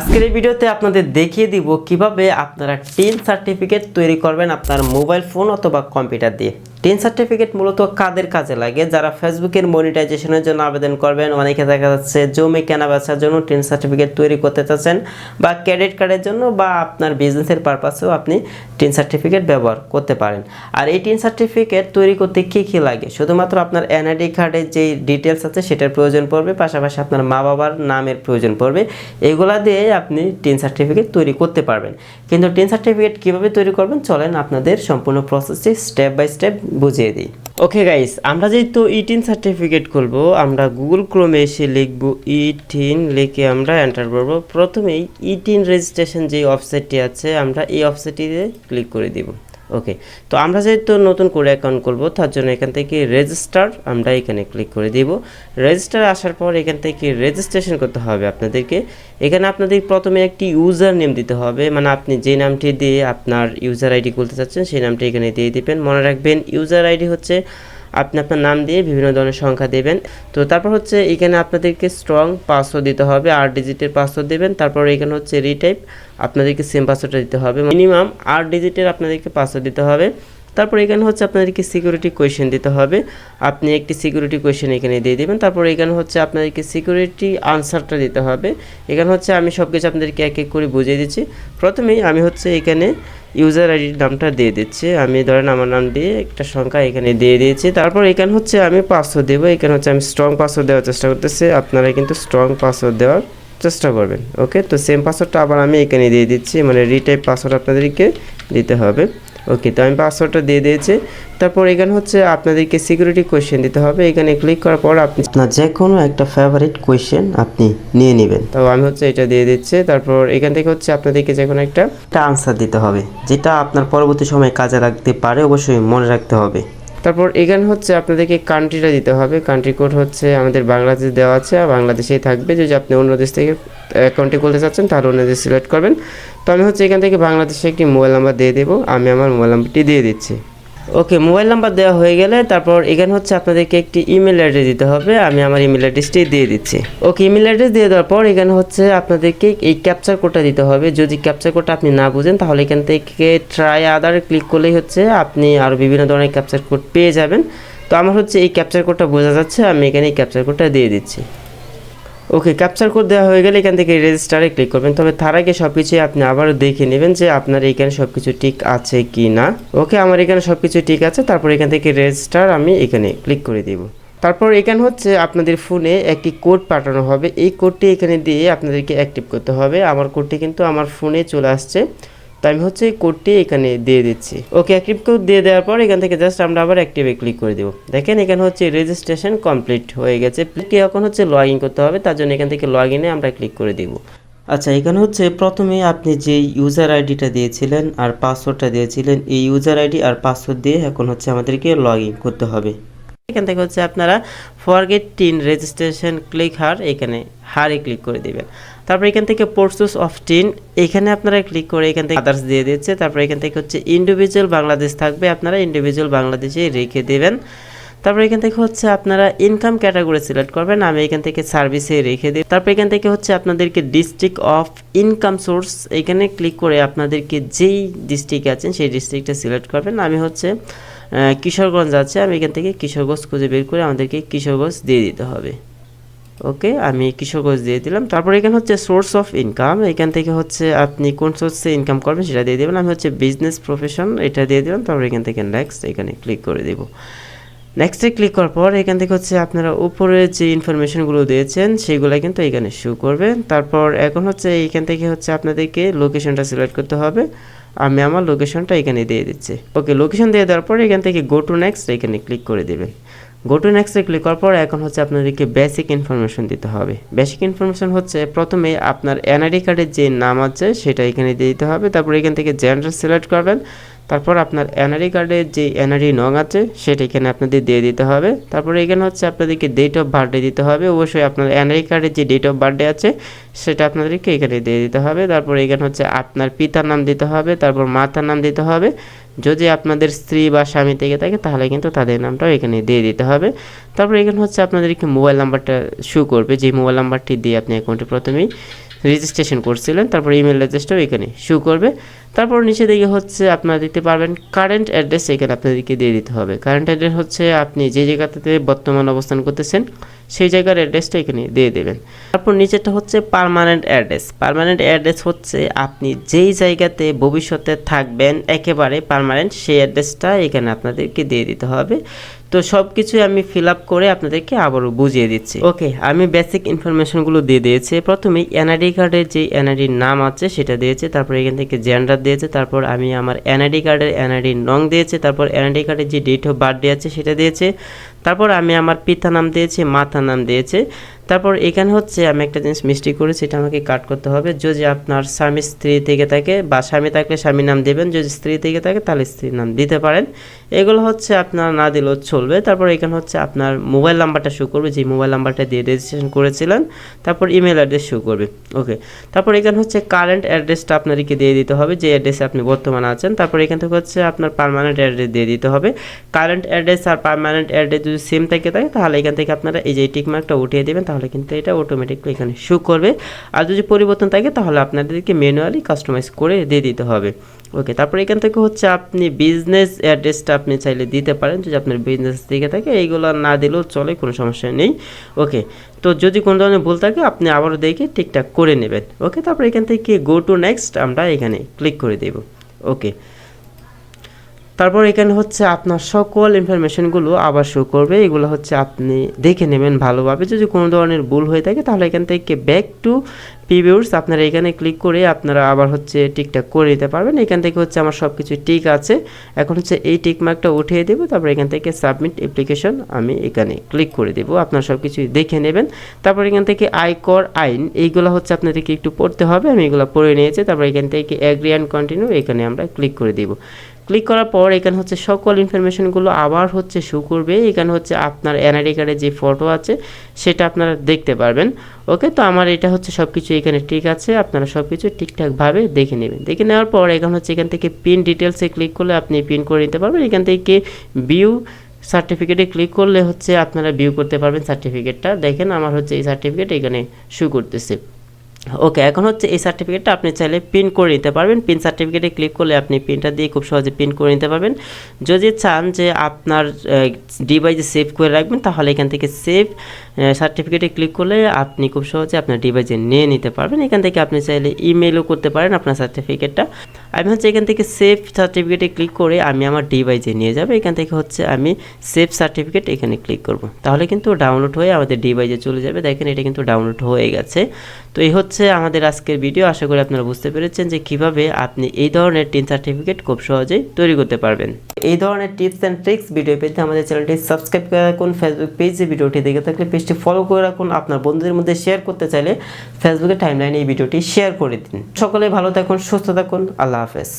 আজকের এই ভিডিওতে আপনাদের দেখিয়ে দিব কীভাবে আপনারা টেন সার্টিফিকেট তৈরি করবেন আপনার মোবাইল ফোন অথবা কম্পিউটার দিয়ে। টেন সার্টিফিকেট মূলত কাদের কাজে লাগে? যারা ফেসবুকের মনিটাইজেশনের জন্য আবেদন করবেন, অনেকে দেখা যাচ্ছে জমি কেনা বেচার জন্য টেন সার্টিফিকেট তৈরি করতে চাচ্ছেন বা ক্রেডিট কার্ডের জন্য বা আপনার বিজনেসের পারপাসেও আপনি টেন সার্টিফিকেট ব্যবহার করতে পারেন। আর এই টেন সার্টিফিকেট তৈরি করতে কী কী লাগে? শুধুমাত্র আপনার এনআইডি কার্ডের যে ডিটেলস আছে, সেটার প্রয়োজন পড়বে, পাশাপাশি আপনার মা বাবার নামের প্রয়োজন পড়বে। এগুলা দিয়ে আপনি টেন সার্টিফিকেট তৈরি করতে পারবেন। কিন্তু টেন সার্টিফিকেট কীভাবে তৈরি করবেন? চলেন আপনাদের সম্পূর্ণ প্রসেসটি স্টেপ বাই স্টেপ বুঝিয়ে দিই। ওকে গাইস আমরা যেহেতু ইটিন সার্টিফিকেট খুলব, আমরা গুগল ক্রোমে এসে লিখব ইটিন লিখে আমরা এন্টার করব। প্রথমেই ইটিন রেজিস্ট্রেশন যে ওয়েবসাইটটি আছে, আমরা এই ওয়েবসাইটটিতে ক্লিক করে দিব। ওকে তো আমরা যেহেতু নতুন করে অ্যাকাউন্ট করব, তার জন্য এখান থেকে রেজিস্টার আমরা এখানে ক্লিক করে দিব। রেজিস্টার আসার পর এখান থেকে রেজিস্ট্রেশন করতে হবে আপনাদেরকে। এখানে আপনাদের প্রথমে একটি ইউজার নেম দিতে হবে। মানে আপনি যে নামটি দিয়ে আপনার ইউজার আইডি খুলতে চাচ্ছেন, সেই নামটি এখানে দিয়ে দিবেন। মনে রাখবেন ইউজার আইডি হচ্ছে আপনি আপনার নাম দিয়ে বিভিন্ন ধরনের সংখ্যা দেবেন। তো তারপর হচ্ছে এখানে আপনাদেরকে স্ট্রং পাসওয়ার্ড দিতে হবে আট ডিজিটের পাসওয়ার্ড দেবেন। তারপর এখানে হচ্ছে রিটাইপ আপনাদেরকে সেম পাসওয়ার্ডটা দিতে হবে। মিনিমাম আট ডিজিটের আপনাদেরকে পাসওয়ার্ড দিতে হবে। তারপর এখানে হচ্ছে আপনাদেরকে সিকিউরিটি কোয়েশ্চেন দিতে হবে। আপনি একটি সিকিউরিটি কোয়েশ্চেন এখানে দিয়ে দেবেন। তারপর এখানে হচ্ছে আপনাদেরকে সিকিউরিটি আনসারটা দিতে হবে। এখানে হচ্ছে আমি সব কিছু আপনাদেরকে এক এক করে বুঝিয়ে দিচ্ছি। প্রথমেই আমি হচ্ছে এখানে ইউজার আইডির নামটা দিয়ে দিচ্ছি। আমি ধরেন আমার নাম দিয়ে একটা সংখ্যা এখানে দিয়ে দিয়েছি। তারপর এখানে হচ্ছে আমি পাসওয়ার্ড দেবো। এখানে হচ্ছে আমি স্ট্রং পাসওয়ার্ড দেওয়ার চেষ্টা করতেছি। আপনারা কিন্তু স্ট্রং পাসওয়ার্ড দেওয়ার চেষ্টা করবেন। ওকে তো সেম পাসওয়ার্ডটা আবার আমি এখানে দিয়ে দিচ্ছি। মানে রিটাইপ পাসওয়ার্ড আপনাদেরকে দিতে হবে। ওকে তো আমি পাসওয়ার্ডটা দিয়ে দিয়েছি। তারপর এখানে হচ্ছে আপনাদেরকে সিকিউরিটি কোয়েশ্চেন দিতে হবে। এখানে ক্লিক করার পর আপনি আপনার যে কোনো একটা ফেভারিট কোয়েশ্চেন আপনি নিয়ে নেবেন। তো আমি হচ্ছে এটা দিয়ে দিচ্ছি। তারপর এখান থেকে হচ্ছে আপনাদেরকে যে কোনো একটা একটা আনসার দিতে হবে যেটা আপনার পরবর্তী সময়ে কাজে লাগতে পারে অবশ্যই মনে রাখতে হবে। তারপর এখানে হচ্ছে আপনাদেরকে কান্ট্রিটা দিতে হবে। কান্ট্রি কোড হচ্ছে আমাদের বাংলাদেশ দেওয়া আছে, আর বাংলাদেশেই থাকবে। যদি আপনি অন্য দেশ থেকে অ্যাকাউন্টে খুলতে চাচ্ছেন, তাহলে অন্য দেশ সিলেক্ট করবেন। তো আমি হচ্ছে এখান থেকে বাংলাদেশে একটি মোবাইল নাম্বার দিয়ে দেবো। আমি আমার মোবাইল নাম্বারটি দিয়ে দিচ্ছি। ওকে, মোবাইল নাম্বার দেওয়া হয়ে গেলে তারপর এখানে হচ্ছে আপনাদেরকে একটি ইমেল অ্যাড্রেস দিতে হবে। আমি আমার ইমেল অ্যাড্রেসটি দিয়ে দিচ্ছি। ওকে ইমেল অ্যাড্রেস দিয়ে দেওয়ার পর এখানে হচ্ছে আপনাদেরকে এই ক্যাপচার কোডটা দিতে হবে। যদি ক্যাপচার কোডটা আপনি না বুঝেন, তাহলে এখান থেকে ট্রাই আদার ক্লিক করলেই হচ্ছে আপনি আরও বিভিন্ন ধরনের ক্যাপচার কোড পেয়ে যাবেন। তো আমার হচ্ছে এই ক্যাপচার কোডটা বোঝা যাচ্ছে, আমি এখানে এই ক্যাপচার কোডটা দিয়ে দিচ্ছি। ওকে ক্যাপচার কোড দেওয়া হয়ে গেলে এখান থেকে রেজিস্টারে ক্লিক করবেন। তবে তার আগে সব কিছুই আপনি আবারও দেখে নেবেন যে আপনার এখানে সব কিছু ঠিক আছে কি না ওকে আমার এখানে সব কিছু ঠিক আছে, তারপর এখান থেকে রেজিস্টার আমি এখানে ক্লিক করে দেবো। তারপর এখানে হচ্ছে আপনাদের ফোনে একটি কোড পাঠানো হবে। এই কোডটি এখানে দিয়ে আপনাদেরকে অ্যাক্টিভ করতে হবে। আমার কোডটি কিন্তু আমার ফোনে চলে আসছে। তো আমি হচ্ছে এই কোডটি এখানে দিয়ে দিচ্ছি। ওকে অ্যাক্টিভ কোড দিয়ে দেওয়ার পর এখান থেকে জাস্ট আমরা আবার অ্যাক্টিভে ক্লিক করে দেবো। দেখেন এখানে হচ্ছে রেজিস্ট্রেশন কমপ্লিট হয়ে গেছে। এখন হচ্ছে লগ ইন করতে হবে, তার জন্য এখান থেকে লগ ইনে আমরা ক্লিক করে দিব। আচ্ছা এখানে হচ্ছে প্রথমে আপনি যে ইউজার আইডিটা দিয়েছিলেন আর পাসওয়ার্ডটা দিয়েছিলেন, এই ইউজার আইডি আর পাসওয়ার্ড দিয়ে এখন হচ্ছে আমাদেরকে লগ ইন করতে হবে। এখান থেকে হচ্ছে আপনারা forget TIN registration click here এখানে হারে ক্লিক করে দিবেন। তারপর এখান থেকে পোর্সোস অফ টিন এখানে আপনারা ক্লিক করে এখান থেকে আদার্স দিয়ে দিচ্ছে, তারপর এখান থেকে হচ্ছে ইন্ডিভিজুয়াল বাংলাদেশ থাকবে, আপনারা ইন্ডিভিজুয়াল বাংলাদেশে রেখে দেবেন। তারপর এখান থেকে হচ্ছে আপনারা ইনকাম ক্যাটাগরি সিলেক্ট করবেন, আমি এখান থেকে সার্ভিসে রেখে দিই। তারপর এখান থেকে হচ্ছে আপনাদেরকে ডিস্ট্রিক্ট অফ ইনকাম সোর্স এখানে ক্লিক করে আপনাদেরকে যেই ডিস্ট্রিক্ট আছেন, সেই ডিস্ট্রিক্টটা সিলেক্ট করবেন। আমি হচ্ছে কিশোরগঞ্জ আছে, আমি এখান থেকে কিশোরগঞ্জ খুঁজে বের করে আমাদেরকে কিশোরগঞ্জ দিয়ে দিতে হবে। ওকে, আমি কিশোরগঞ্জ দিয়ে দিলাম? তারপর এখানে হচ্ছে সোর্স অফ ইনকাম এখান থেকে হচ্ছে আপনি কোন সোর্সে ইনকাম করবেন সেটা দিয়ে দেবেন। আমি হচ্ছে বিজনেস প্রফেশন এটা দিয়ে দিলাম। তারপর এখান থেকে নেক্সট এখানে ক্লিক করে দেবো। নেক্সটে ক্লিক করার পর এখান থেকে হচ্ছে আপনারা উপরে যে ইনফরমেশনগুলো দিয়েছেন, সেগুলো কিন্তু এখানে শো করবে তারপর এখন হচ্ছে এইখান থেকে হচ্ছে আপনাদেরকে লোকেশনটা সিলেক্ট করতে হবে। আমি আমার লোকেশনটা এখানে দিয়ে দিচ্ছি। ওকে লোকেশন দিয়ে দেওয়ার পর এখান থেকে গো টু নেক্সট এখানে ক্লিক করে দেবেন। গো টু নেক্সটে ক্লিক করার পর এখন হচ্ছে আপনাদেরকে বেসিক ইনফরমেশন দিতে হবে। বেসিক ইনফরমেশন হচ্ছে প্রথমে আপনার এনআইডি কার্ডের যে নাম আছে, সেটা এখানে দিয়ে দিতে হবে। তারপর এখান থেকে জেন্ডার সিলেক্ট করবেন। তারপর আপনার এনআরই কার্ডের যে এনআরই নং আছে, সেটা এখানে আপনাদের দিয়ে দিতে হবে। তারপরে এখানে হচ্ছে আপনাদেরকে ডেট অফ বার্থডে দিতে হবে। অবশ্যই আপনার এনআরই কার্ডের যে ডেট অফ বার্থডে আছে, সেটা আপনাদেরকে এখানে দিয়ে দিতে হবে। তারপর এখানে হচ্ছে আপনার পিতার নাম দিতে হবে। তারপর মাতার নাম দিতে হবে। যদি আপনাদের স্ত্রী বা স্বামী থেকে থাকে, তাহলে কিন্তু তাদের নামটাও এখানে দিয়ে দিতে হবে। তারপর এখানে হচ্ছে আপনাদের আপনাদেরকে মোবাইল নাম্বারটা শু করবে। যে মোবাইল নাম্বারটি দিয়ে আপনি অ্যাকাউন্টে প্রথমেই রেজিস্ট্রেশন করছিলেন, তারপর ইমেল অ্যাড্রেসটাও এখানে শো করবে। তারপর নিচে দিকে হচ্ছে আপনারা দিতে পারবেন কারেন্ট অ্যাড্রেস এখানে আপনাদেরকে দিয়ে দিতে হবে। কারেন্ট অ্যাড্রেস হচ্ছে আপনি যে জায়গাতে বর্তমান অবস্থান করতেছেন, সেই জায়গার অ্যাড্রেসটা এখানে দিয়ে দেবেন। তারপর নিচেটা হচ্ছে পার্মানেন্ট অ্যাড্রেস পারমানেন্ট অ্যাড্রেস হচ্ছে আপনি যেই জায়গাতে ভবিষ্যতে থাকবেন, একেবারে পারমানেন্ট সেই অ্যাড্রেসটা এখানে আপনাদেরকে দিয়ে দিতে হবে। তো সব কিছু আমি ফিল আপ করে আপনাদেরকে আবারও বুঝিয়ে দিচ্ছি। ওকে আমি বেসিক ইনফরমেশনগুলো দিয়ে দিয়েছি। প্রথমে এনআইডি কার্ডের যে এনআইডির নাম আছে, সেটা দিয়েছে। তারপর এখান থেকে জেন্ডার দিয়েছে। তারপর আমি আমার এনআইডি কার্ডের এনআইডি নং দিয়েছে। তারপর এনআইডি কার্ডের যে ডেট অফ বার্থডে আছে, সেটা দিয়েছে। তারপর আমি আমার পিতা নাম দিয়েছি মাতা নাম দিয়েছে। তারপর এখানে হচ্ছে আমি একটা জিনিস মিস্টেক করি, সেটা আমাকে কাট করতে হবে। যদি আপনার স্বামী স্ত্রী থেকে থাকে বা স্বামী থাকলে স্বামী নাম দেবেন, যদি স্ত্রী থেকে থাকে তাহলে স্ত্রীর নাম দিতে পারেন। এগুলো হচ্ছে আপনার না দিলেও চলবে। তারপর এখানে হচ্ছে আপনার মোবাইল নাম্বারটা শো করবে, যে মোবাইল নাম্বারটা দিয়ে রেজিস্ট্রেশন করেছিলেন, তারপর ইমেল অ্যাড্রেস শো করবে। ওকে তারপর এখানে হচ্ছে কারেন্ট অ্যাড্রেসটা আপনাদেরকে দিয়ে দিতে হবে, যে অ্যাড্রেসে আপনি বর্তমানে আছেন। তারপর এখান থেকে হচ্ছে আপনার পারমানেন্ট অ্যাড্রেস দিয়ে দিতে হবে। কারেন্ট অ্যাড্রেস আর পার্মানেন্ট অ্যাড্রেস যদি সেম থেকে থাকে, তাহলে এখান থেকে আপনারা এই যে টিক মার্কটা উঠিয়ে দেবেন, তাহলে কিন্তু এটা অটোমেটিকলি এখানে শো করবে। আর যদি পরিবর্তন থাকে, তাহলে আপনাদেরকে ম্যানুয়ালি কাস্টমাইজ করে দিয়ে দিতে হবে। ওকে তারপর এখান থেকে হচ্ছে আপনি বিজনেস অ্যাড্রেসটা আপনি চাইলে দিতে পারেন। যদি আপনার বিজনেস দিকে থাকে, এইগুলো না দিলেও চলে, কোনো সমস্যা নেই। ওকে তো যদি কোনো ধরনের ভুল থাকে, আপনি আবারও দেখে ঠিকঠাক করে নেবেন। ওকে তারপর এখান থেকে গো টু নেক্সট আমরা এখানে ক্লিক করে দেব। ওকে তারপর এখানে হচ্ছে আপনার সকল ইনফরমেশনগুলো আবার শো করবে। এগুলো হচ্ছে আপনি দেখে নেবেন ভালোভাবে। যদি কোনো ধরনের ভুল হয়ে থাকে, তাহলে এখান থেকে ব্যাক টু প্রিভিউস আপনারা এখানে ক্লিক করে আপনারা আবার হচ্ছে টিকটাক করে নিতে পারবেন। এখান থেকে হচ্ছে আমার সব কিছু টিক আছে। এখন হচ্ছে এই টিক মার্কটা উঠিয়ে দেবো, তারপর এখান থেকে সাবমিট অ্যাপ্লিকেশন আমি এখানে ক্লিক করে দেবো। আপনার সব কিছু দেখে নেবেন। তারপর এখান থেকে আয়কর আইন এইগুলো হচ্ছে আপনাদেরকে একটু পড়তে হবে। আমি এগুলো পড়ে নিয়েছি, তারপর এখান থেকে অ্যাগ্রি অ্যান্ড কন্টিনিউ এখানে আমরা ক্লিক করে দেবো। ক্লিক করার পর এখানে হচ্ছে সকল ইনফরমেশনগুলো আবার হচ্ছে শো করবে। এখানে হচ্ছে আপনার এনআইডি কার্ডের যে ফটো আছে সেটা আপনারা দেখতে পারবেন। ওকে, তো আমার এটা হচ্ছে সব কিছু এখানে ঠিক আছে। আপনারা সব কিছু ঠিকঠাকভাবে দেখে নেবেন। দেখে নেওয়ার পর এখন হচ্ছে এখান থেকে পিন ডিটেলসে ক্লিক করলে আপনি পিন করে নিতে পারবেন। এখান থেকে ভিউ সার্টিফিকেটে ক্লিক করলে হচ্ছে আপনারা ভিউ করতে পারবেন সার্টিফিকেটটা দেখেন আমার হচ্ছে এই সার্টিফিকেট এখানে শু করতেছে। ওকে এখন হচ্ছে এই সার্টিফিকেটটা আপনি চাইলে পিন করে নিতে পারবেন। পিন সার্টিফিকেটে ক্লিক করলে আপনি পিনটা দিয়ে খুব সহজে পিন করে নিতে পারবেন। যদি চান যে আপনার ডিভাইসে সেভ করে রাখবেন, তাহলে এখান থেকে সেভ সার্টিফিকেটে ক্লিক করলে আপনি খুব সহজে আপনার ডিভাইসে নিয়ে নিতে পারবেন। এখান থেকে আপনি চাইলে ইমেলও করতে পারেন আপনার সার্টিফিকেটটা আমি হচ্ছে এখান থেকে সেভ সার্টিফিকেটে ক্লিক করে আমি আমার ডিভাইসে নিয়ে যাব। এখান থেকে হচ্ছে আমি সেভ সার্টিফিকেট এখানে ক্লিক করব। তাহলে কিন্তু ডাউনলোড হয়ে আমাদের ডিভাইসে চলে যাবে। দেখেন এটা কিন্তু ডাউনলোড হয়ে গেছে। তো এই হচ্ছে আমাদের আজকের ভিডিও আশা করি আপনারা বুঝতে পেরেছেন যে কীভাবে আপনি এই ধরনের টিন সার্টিফিকেট খুব সহজেই তৈরি করতে পারবেন। এই ধরনের টিপস অ্যান্ড ট্রিক্স ভিডিও পেতে আমাদের চ্যানেলটি সাবস্ক্রাইব করে রাখুন ফেসবুক পেজে ভিডিওটি দেখে থাকলে পেজটি ফলো করে রাখুন। আপনার বন্ধুদের মধ্যে শেয়ার করতে চাইলে ফেসবুকের টাইমলাইনে এই ভিডিওটি শেয়ার করে দিন। সকলে ভালো থাকুন, সুস্থ থাকুন। আল্লাহ হাফেজ।